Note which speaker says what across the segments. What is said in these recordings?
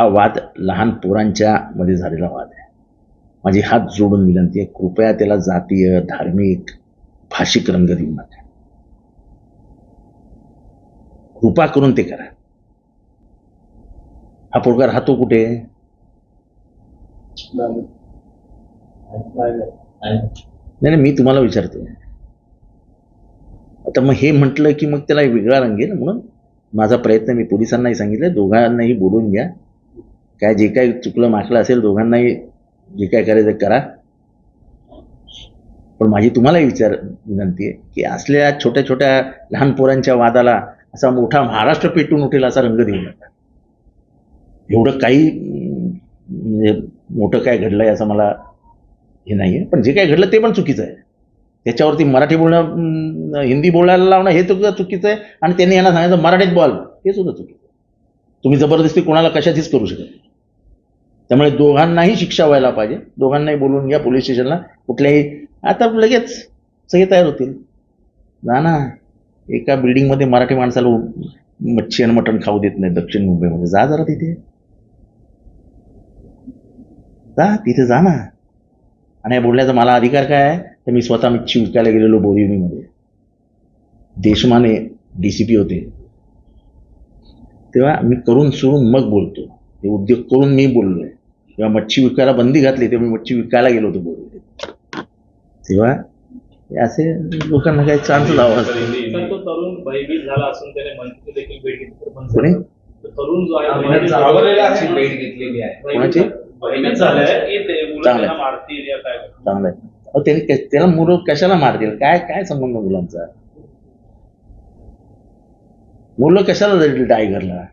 Speaker 1: हा वाद लहान पोरांच्या मध्ये झालेला वाद आहे. माझी हात जोडून विनंती आहे कृपया त्याला जातीय धार्मिक भाषिक रंग देऊ नका कृपा करून ते करा. हा पोरगा राहतो कुठे? नाही नाही मी तुम्हाला विचारतोय. आता मग हे म्हटलं की मग त्याला वेगळा रंग आहे ना म्हणून माझा प्रयत्न मी पोलिसांनाही सांगितलं दोघांनाही बोलून घ्या. काय जे काय चुकलं माकलं असेल दोघांनाही जे काय करायचं करा. पण माझी तुम्हालाही विचार विनंती आहे की असल्या छोट्या छोट्या लहान पोरांच्या वादाला असा मोठा महाराष्ट्र पेटून उठेल असा रंग देऊ नका. एवढं काही म्हणजे मोठं काय घडलं आहे असं मला हे नाही आहे पण जे काय घडलं ते पण चुकीचं आहे. त्याच्यावरती मराठी बोलणं हिंदी बोलायला लावणं हे सुद्धा चुकीचं आहे. आणि त्यांनी यांना सांगायचं मराठीत बोल हे सुद्धा चुकीचं आहे. तुम्ही जबरदस्ती कोणाला कशाचीच करू शकत नाही. त्यामुळे दोघांनाही शिक्षा व्हायला पाहिजे. दोघांनाही बोलून घ्या पोलीस स्टेशनला. कुठल्याही आता लगेच सगळे तयार होतील. जा ना. एका बिल्डिंगमध्ये मराठी माणसाला मच्छी आणि मटण खाऊ देत नाही दक्षिण मुंबईमध्ये. जा जरा तिथे. जा तिथे जा ना. आणि या बोलण्याचा मला अधिकार काय आहे? तर मी स्वतः मच्छी विकायला गेलेलो बोरिवलीमध्ये. देशमाने डी सी पी होते. तेव्हा मी करून सोडून मग बोलतो. हे उद्योग करून मी बोललोय. तेव्हा मच्छी विकायला बंदी घातली तेव्हा मी मच्छी विकायला गेलो होतो बोरिवलीत तेव्हा हे असे लोकांना काही चान्स लावा. चांगलं. आहे त्यांनी त्याला मुलं कशाला मारतील? काय काय संबंध मुलांचा? मुलं कशाला जाईल टायगरला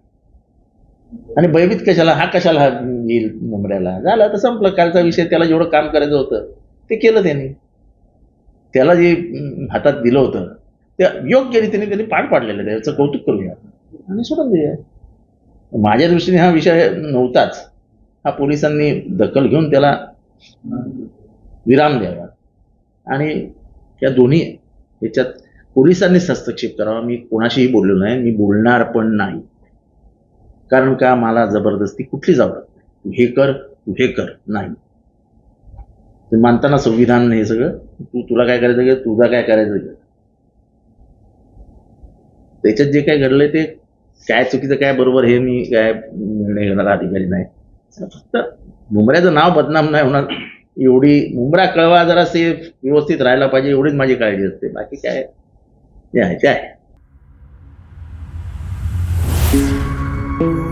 Speaker 1: आणि भयभीत कशाला हा कशाला हा येईल मुंबऱ्याला? झाला तर संपलं. कालचा विषय त्याला जेवढं काम करायचं होतं ते केलं त्यांनी. त्याला जे हातात दिलं होतं ते योग्य रीतीने त्यांनी पार पाडलेलं त्याचं कौतुक करूया. आणि सोडून देऊया. माझ्या दृष्टीने हा विषय नव्हताच. हा पोलिसांनी दखल घेऊन त्याला विराम द्यावा. आणि या दोन्ही याच्यात पोलिसांनीच हस्तक्षेप करावा. मी कोणाशीही बोललो नाही. मी बोलणार पण नाही. कारण का मला जबरदस्ती कुठलीच आवडत नाही. तू हे कर तू हे कर. नाही. ते मानताना संविधान हे सगळं तू तुला काय करायचं घे तुझा काय करायचं घे त्याच्यात जे काय घडलंय ते काय चुकीचं काय बरोबर हे मी काय निर्णय घेणारा अधिकारी नाही. फक्त मुंबऱ्याचं नाव बदनाम नाही होणार. एवढी मुंबरा कळवा जरा सेफ व्यवस्थित राहायला पाहिजे एवढीच माझी काळजी असते. बाकी काय? ते आहे ते आहे. thank you